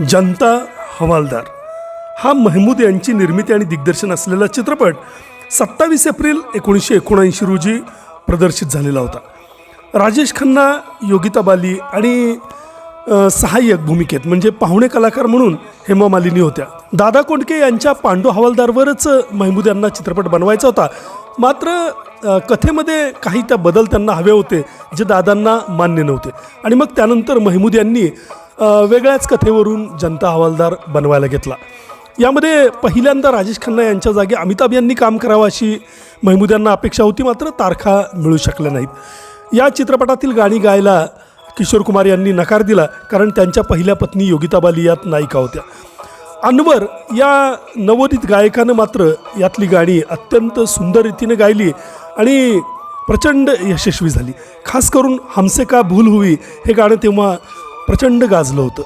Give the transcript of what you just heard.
जनता हवालदार. हा महमूद यांची निर्मिती आणि दिग्दर्शन असलेला चित्रपट सत्तावीस एप्रिल एकोणीसशे एकोणऐंशी रोजी प्रदर्शित झालेला होता. राजेश खन्ना योगिता बाली आणि सहाय्यक भूमिकेत म्हणजे पाहुणे कलाकार म्हणून हेमा मालिनी होत्या. दादा कोंडके यांच्या पांडू हवालदारवरच महमूद यांना चित्रपट बनवायचा होता. मात्र कथेमध्ये काही त्या बदल त्यांना हवे होते जे दादांना मान्य नव्हते. आणि मग त्यानंतर महमूद यांनी वेगळ्याच कथेवरून जनता हवालदार बनवायला घेतला. यामध्ये पहिल्यांदा राजेश खन्ना यांच्या जागी अमिताभ यांनी काम करावं अशी महमूद यांना अपेक्षा होती मात्र तारखा मिळू शकल्या नाहीत. या चित्रपटातील गाणी गायला किशोर कुमार यांनी नकार दिला कारण त्यांच्या पहिल्या पत्नी योगिता बाली यात नायिका होत्या. अनवर या नवोदित गायकानं मात्र यातली गाणी अत्यंत सुंदर रीतीने गायली आणि प्रचंड यशस्वी झाली. खास करून हमसे का भूल हुई हे गाणं तेव्हा प्रचंड गाजलं होतं.